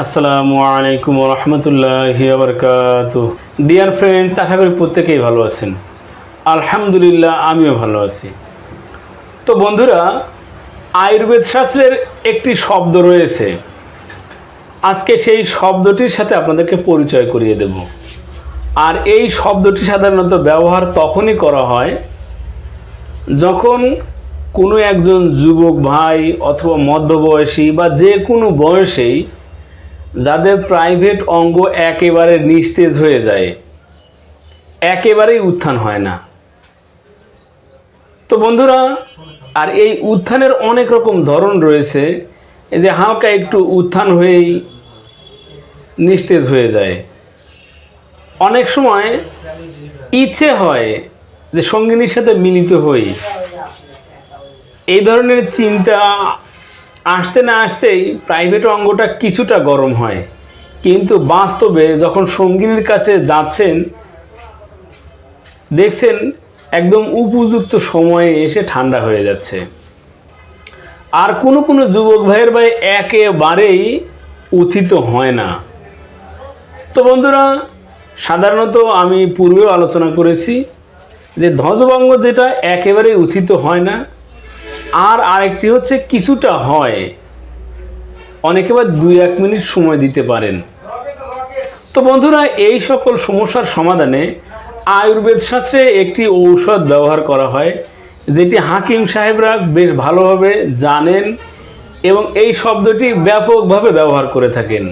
আসসালামু আলাইকুম রহমতুল্লাহ বরকাত ডিয়ার ফ্রেন্ডস আশা করি প্রত্যেকেই ভালো আছেন। আলহামদুলিল্লাহ, আমিও ভালো আছি। তো বন্ধুরা, আয়ুর্বেদ শাস্ত্রের একটি শব্দ রয়েছে। আজকে সেই শব্দটির সাথে আপনাদেরকে পরিচয় করিয়ে দেব। আর এই শব্দটি সাধারণত ব্যবহার তখনই করা হয় যখন কোনো একজন যুবক ভাই অথবা মধ্যবয়সী বা যে কোনো বয়সেই যাদের প্রাইভেট অঙ্গ একেবারে নিস্তেজ হয়ে যায়, একেবারেই উত্থান হয় না। তো বন্ধুরা, আর এই উত্থানের অনেক রকম ধরন রয়েছে যে হালকা একটু উত্থান হয়েই নিস্তেজ হয়ে যায়। অনেক সময় ইচ্ছে হয় যে সঙ্গিনীর সাথে মিলিত হই। এই ধরনের চিন্তা আসতে না আসতেই প্রাইভেট অঙ্গটা কিছুটা গরম হয়। কিন্তু বাস্তবে যখন সঙ্গিনীর কাছে যাচ্ছেন, দেখছেন একদম উপযুক্ত সময়ে এসে ঠান্ডা হয়ে যাচ্ছে। আর কোনো কোনো যুবক ভাইয়ের ভাই একেবারেই উথিত হয় না। তো বন্ধুরা, সাধারণত আমি পূর্বেও আলোচনা করেছি যে ধ্বজভঙ্গ যেটা একেবারেই উথিত হয় না আর আরেকটি হচ্ছে কিছুটা হয়। অনেকে বা দুই এক মিনিট সময় দিতে পারেন। তো বন্ধুরা, এই সকল সমস্যার সমাধানে আয়ুর্বেদ শাস্ত্রে একটি ঔষধ ব্যবহার করা হয়, যেটি হাকিম সাহেবরা বেশ ভালোভাবে জানেন এবং এই শব্দটি ব্যাপকভাবে ব্যবহার করে থাকেন।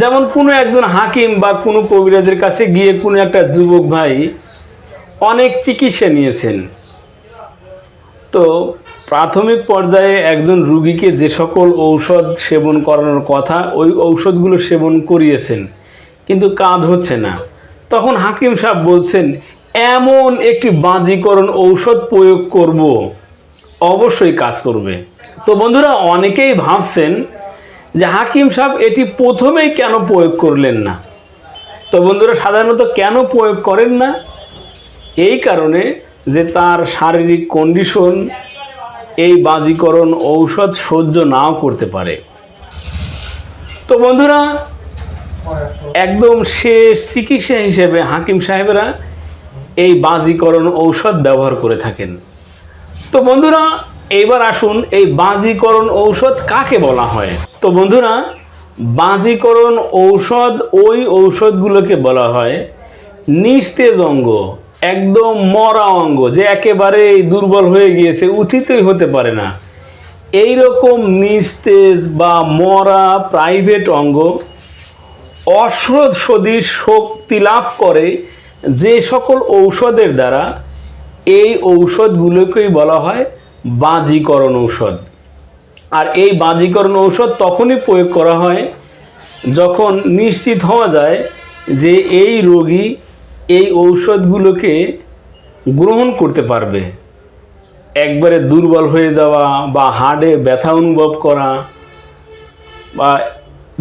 যেমন কোনো একজন হাকিম বা কোনো কবিরাজের কাছে গিয়ে কোনো একটা যুবক ভাই অনেক চিকিৎসা নিয়েছেন। তো প্রাথমিক পর্যায়ে একজন রুগীকে যে সকল ঔষধ সেবন করানোর কথা, ওই ঔষধগুলো সেবন করিয়েছেন, কিন্তু কাজ হচ্ছে না। তখন হাকিম সাহেব বলছেন, এমন একটি বাজিকরণ ঔষধ প্রয়োগ করব, অবশ্যই কাজ করবে। তো বন্ধুরা, অনেকেই ভাবছেন যে হাকিম সাহেব এটি প্রথমেই কেন প্রয়োগ করলেন না? তো বন্ধুরা, সাধারণত কেন প্রয়োগ করেন না? এই কারণে যে তার শারীরিক কন্ডিশন এই বাজিকরণ ঔষধ সহ্য নাও করতে পারে। তো বন্ধুরা, একদম শেষ চিকিৎসা হিসেবে হাকিম সাহেবেরা এই বাজিকরণ ঔষধ ব্যবহার করে থাকেন। তো বন্ধুরা, এইবার আসুন এই বাজিকরণ ঔষধ কাকে বলা হয়? তো বন্ধুরা, বাজিকরণ ঔষধ ওই ঔষধগুলোকে বলা হয় নিস্তেজ অঙ্গ একদম মরা অঙ্গ, যে একেবারে দুর্বল হয়ে গিয়েছে উথিতই হতে পারে না। এই রকম নিস্তেজ বা মরা প্রাইভেট অঙ্গ সদৃশ শক্তি লাভ করে যে সকল ঔষধের দ্বারা এই ঔষধগুলোকেই বলা হয় বাজিকরণ ঔষধ। আর এই বাজিকরণ ঔষধ তখনই প্রয়োগ করা হয় যখন নিশ্চিত হওয়া যায় যে এই রোগী এই ঔষধগুলোকে গ্রহণ করতে পারবে। একবারে দুর্বল হয়ে যাওয়া বা হাড়ে ব্যথা অনুভব করা বা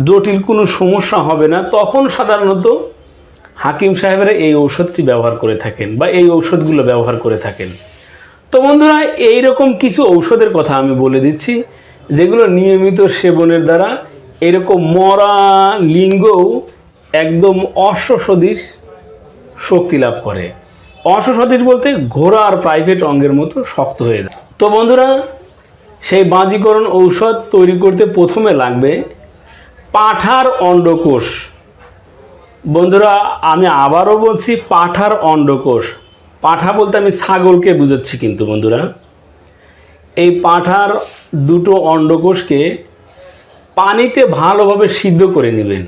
জটিল কোনো সমস্যা হবে না, তখন সাধারণত হাকিম সাহেবেরা এই ঔষধটি ব্যবহার করে থাকেন বা এই ঔষধগুলো ব্যবহার করে থাকেন। তো বন্ধুরা এই রকম কিছু ঔষধের কথা আমি বলে দিচ্ছি, যেগুলো নিয়মিত সেবনের দ্বারা এরকম মরা লিঙ্গও একদম অশ্বসদৃশ শক্তি লাভ করে। অশ্বসদৃশ বলতে ঘোড়া আর প্রাইভেট অঙ্গের মতো শক্ত হয়ে যায়। তো বন্ধুরা, সেই বাজিকরণ ঔষধ তৈরি করতে প্রথমে লাগবে পাঠার অন্ডকোষ। বন্ধুরা, আমি আবারও বলছি পাঠার অন্ডকোষ। পাঠা বলতে আমি ছাগলকে বুঝাচ্ছি কিন্তু বন্ধুরা। এই পাঠার দুটো অন্ডকোষকে পানিতে ভালোভাবে সিদ্ধ করে নেবেন।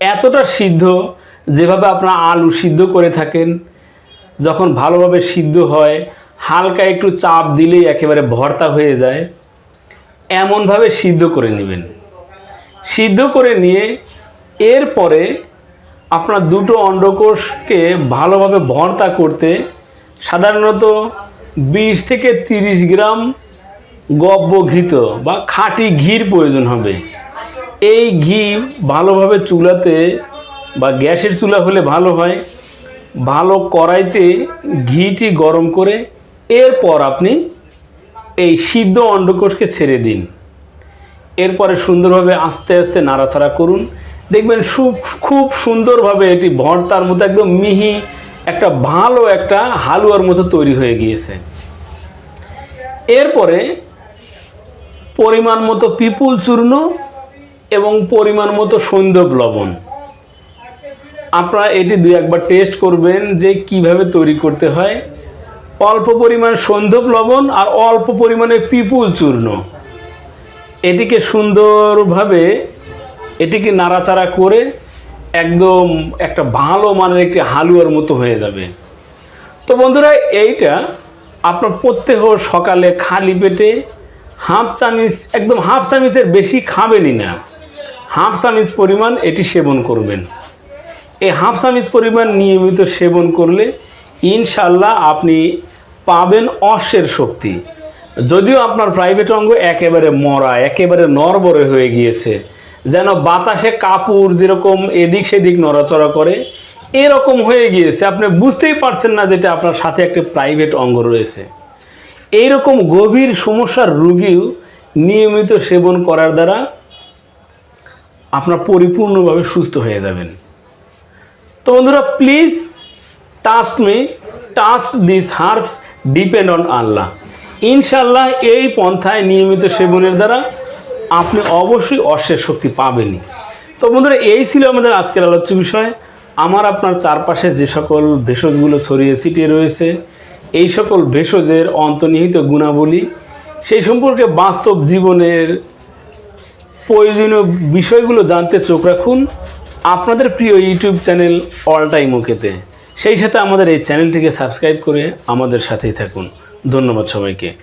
এতটা সিদ্ধ যেভাবে আপনারা আলু সিদ্ধ করে থাকেন, যখন ভালোভাবে সিদ্ধ হয়, হালকা একটু চাপ দিলেই একেবারে ভর্তা হয়ে যায়, এমনভাবে সিদ্ধ করে নেবেন। সিদ্ধ করে নিয়ে এরপরে আপনার দুটো অন্ডকোষকে ভালোভাবে ভর্তা করতে, সাধারণত বিশ থেকে তিরিশ গ্রাম গব্য ঘিত বা খাঁটি ঘির প্রয়োজন হবে। এই ঘি ভালোভাবে চুলাতে বা গ্যাসের চুলা হলে ভালো হয়। ভালো কড়াইতে ঘিটি গরম করে এরপর আপনি এই সিদ্ধ অন্ডকোষকে ছেড়ে দিন। এরপরে সুন্দরভাবে আস্তে আস্তে নাড়াচাড়া করুন। দেখবেন খুব খুব সুন্দরভাবে এটি ভর্তার মতো একদম মিহি, একটা ভালো একটা হালুয়ার মতো তৈরি হয়ে গিয়েছে। এরপরে পরিমাণ মতো পিপুল চূর্ণ এবং পরিমাণ মতো সৈন্দব লবণ। আপনারা এটি দুই একবার টেস্ট করবেন যে কীভাবে তৈরি করতে হয়। অল্প পরিমাণ সন্ধব লবণ আর অল্প পরিমাণে পিপুল চূর্ণ। এটিকে সুন্দরভাবে এটিকে নাড়াচাড়া করে একদম একটা ভালো মানের একটি হালুয়ার মতো হয়ে যাবে। তো বন্ধুরা, এইটা আপনার প্রত্যেক সকালে খালি পেটে হাফ চামিচ, একদম হাফ চামিচের বেশি খাবেনই না। হাফ চামিচ পরিমাণ এটি সেবন করবেন। এই হাফ চামিচ পরিমাণ নিয়মিত সেবন করলে ইনশাল্লাহ আপনি পাবেন অশ্বের শক্তি। যদিও আপনার প্রাইভেট অঙ্গ একেবারে মরা, একেবারে নরবরে হয়ে গিয়েছে, যেন বাতাসে কাপড় যেরকম এদিক সেদিক নড়াচড়া করে, এরকম হয়ে গিয়েছে। আপনি বুঝতেই পারছেন না যেটা আপনার সাথে একটি প্রাইভেট অঙ্গ রয়েছে। এইরকম গভীর সমস্যার রুগীও নিয়মিত সেবন করার দ্বারা আপনার পরিপূর্ণভাবে সুস্থ হয়ে যাবেন। তো বন্ধুরা please task me task this herbs depend on Allah ইনশাল্লাহ এই পন্থায় নিয়মিত সেবনের দ্বারা আপনি অবশ্যই অশ্বের শক্তি পাবেনই। তো বন্ধুরা, এই ছিল আমাদের আজকের আলোচ্য বিষয়। আমার আপনার চারপাশে যে সকল ভেষজগুলো ছড়িয়ে ছিটিয়ে রয়েছে, এই সকল ভেষজের অন্তর্নিহিত গুণাবলী, সেই সম্পর্কে বাস্তব জীবনের প্রয়োজনীয় বিষয়গুলো জানতে চোখ রাখুন। আপনাদের প্রিয় ইউটিউব চ্যানেল অল টাইম ওকেতে, সেই সাথে আমাদের এই চ্যানেলটিকে সাবস্ক্রাইব করে আমাদের সাথেই থাকুন। ধন্যবাদ সবাইকে।